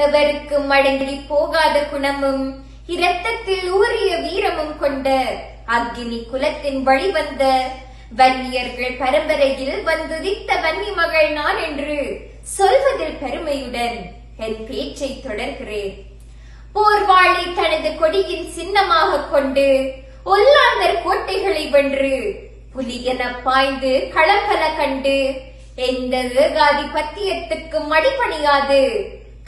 எவருக்கும் மடங்கி போகாத குணமும் இரத்தத்தில் ஊறிய வீரமும் கொண்ட அக்னி குலத்தின் வழிவந்த வன்னியர்கள் பரம்பரையில் வந்துதித்த வன்னி மகள் நான் என்று சொல்வதில் பெருமையுடன் என் பேச்சை தொடர்கிறேன். போர்வாளி தனது கொடியின் சின்னமாக கொண்டு ஒல்லாந்தர் கோட்டைகளை வென்று புலியென பாய்ந்து களப்பல கண்டு எந்த ஏகாதிபத்தியத்துக்கும் அடிபணியாது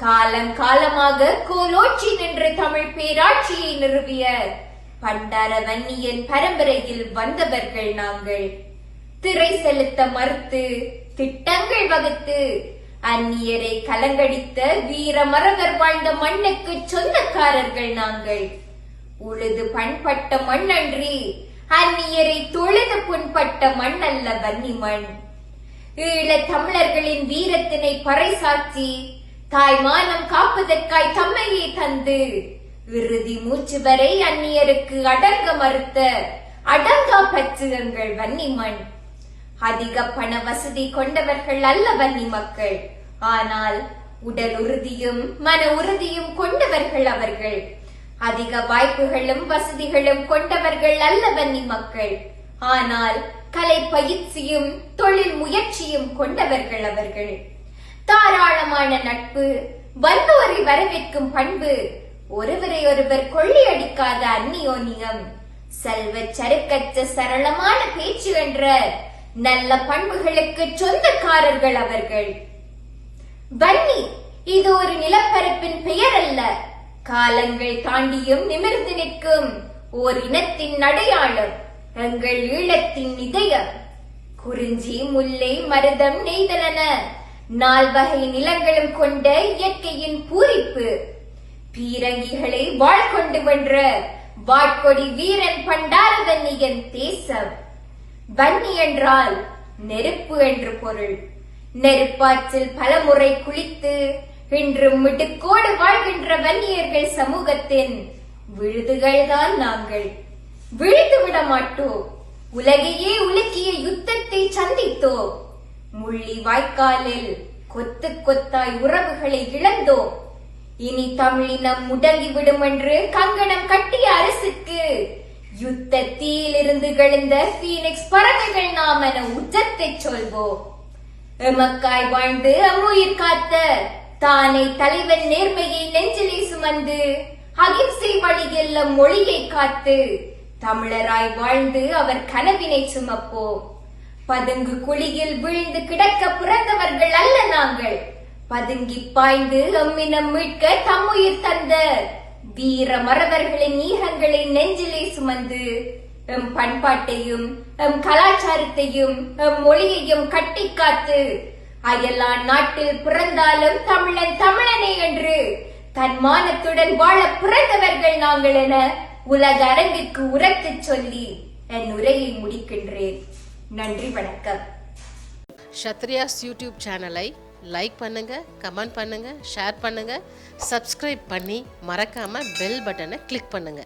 காலம் காலமாக கோலோச்சி நின்று தமிழ் பேராட்சியை நிறுவிய பண்டார வன்னியன் பரம்பரையில் வந்தவர்கள் நாங்கள். திரை செலுத்த மறுத்து திட்டங்கள் வகுத்து அந்நியரை கலங்கடித்த வீர மரவர் வாழ்ந்த மண்ணுக்கு சொந்தக்காரர்கள் நாங்கள். உழுது பண்பட்ட மண்ணன்றி அந்நியரை தொழுது புண்பட்ட மண் அல்ல வன்னி மண் ஈழ தமிழர்களின் வீரத்தினை பறைசாற்றி தாய்மானம் காப்பதற்காய் தம்மையே தந்து. விருதி மூச்சு வரை அந்நியருக்கு அடங்க மறுத்த. அடங்கா பச்சுகங்கள் வன்னி மண். அதிக பண வசதி கொண்டவர்கள் அல்ல வன்னி மக்கள். ஆனால் உடல் உறுதியும் மன உறுதியும் கொண்டவர்கள் அவர்கள். அதிக வாய்ப்புகளும் வசதிகளும் கொண்டவர்கள் அல்ல வன்னி மக்கள். ஆனால் கலை பயிற்சியும் தொழில் முயற்சியும் கொண்டவர்கள் அவர்கள். தாராளமான நட்பு வந்தோரை வரவேற்கும் பண்பு ஒருவரை ஒருவர் கொள்ளையடிக்காத அந்நியோனியம். செல்வ சருக்கற்ற சரளமான பேச்சு என்ற நல்ல பண்புகளுக்கு சொந்தக்காரர்கள் அவர்கள். வன்னி இது ஒரு நிலப்பரப்பின் பெயர் அல்ல காலங்கள் தாண்டியும் நிமிர்ந்து நிற்கும் ஓர் இனத்தின் அடையாளம் எங்கள் ஈழத்தின் இதயம். குறிஞ்சி முல்லை மருதம் நெய்தலன நால்வகை நிலங்களும் கொண்ட இயற்கையின் பூரிப்பு. பீரங்கிகளை வாழ் கொண்டு வென்ற வாட்கொடி வீரன் பண்டாரவன்னியன் தேசம். வன்னி என்றால் நெருப்பு என்று பொருள். நெருப்பாற்றில் பலமுறை குளித்து இன்று மிடுக்கோடு வாழ்கின்ற வன்னியர்கள் சமூகத்தின் விழுதுகள்தான் நாங்கள். விழுந்து விட மாட்டோம் உலகையே உலுக்கிய யுத்தத்தை சந்தித்தோம். முள்ளி வாய்க்காலில் கொத்து கொத்தாய் உறவுகளை இழந்தோம். இனி தமிழினம் முடங்கிவிடும் என்று கங்கணம் கட்டிய அரசுக்கு யுத்த தீயிலிருந்து கெழுந்த பீனிக்ஸ் பறவைகள் நாம் என உச்சத்தை சொல்வோம். எமக்காய் வாழ்ந்து அம்முயிர் காத்த தானே தலைவன் நேர்மையை நெஞ்சிலே சுமந்து அகிம்சை வழியில் மொழியை காத்து தமிழராய் வாழ்ந்து அவர் கனவினை சுமப்போம். பதுங்கு குழியில் விழுந்து கிடக்க பிறந்தவர்கள் அல்ல நாங்கள். பதுங்கி பாய்ந்து எம்மினம் மீட்க தம்முயிர் தந்த வீர மறவர்களின் ஈகங்களை நெஞ்சிலே சுமந்து எம் பண்பாட்டையும் எம் கலாச்சாரத்தையும் எம் மொழியையும் கட்டி காத்து அயலான் நாட்டில் பிறந்தாலும் தமிழன் தமிழனே என்று தன் மானத்துடன் வாழ பிறந்தவர்கள் நாங்கள் என உலக அரங்கிற்கு உரத்துச் சொல்லி என் உரையை முடிக்கின்றேன். நன்றி வணக்கம். ஷத்ரியாஸ் யூடியூப் சேனலை லைக் பண்ணுங்க கமெண்ட் பண்ணுங்க ஷேர் பண்ணுங்க சப்ஸ்கிரைப் பண்ணி மறக்காம பெல் பட்டனை கிளிக் பண்ணுங்க.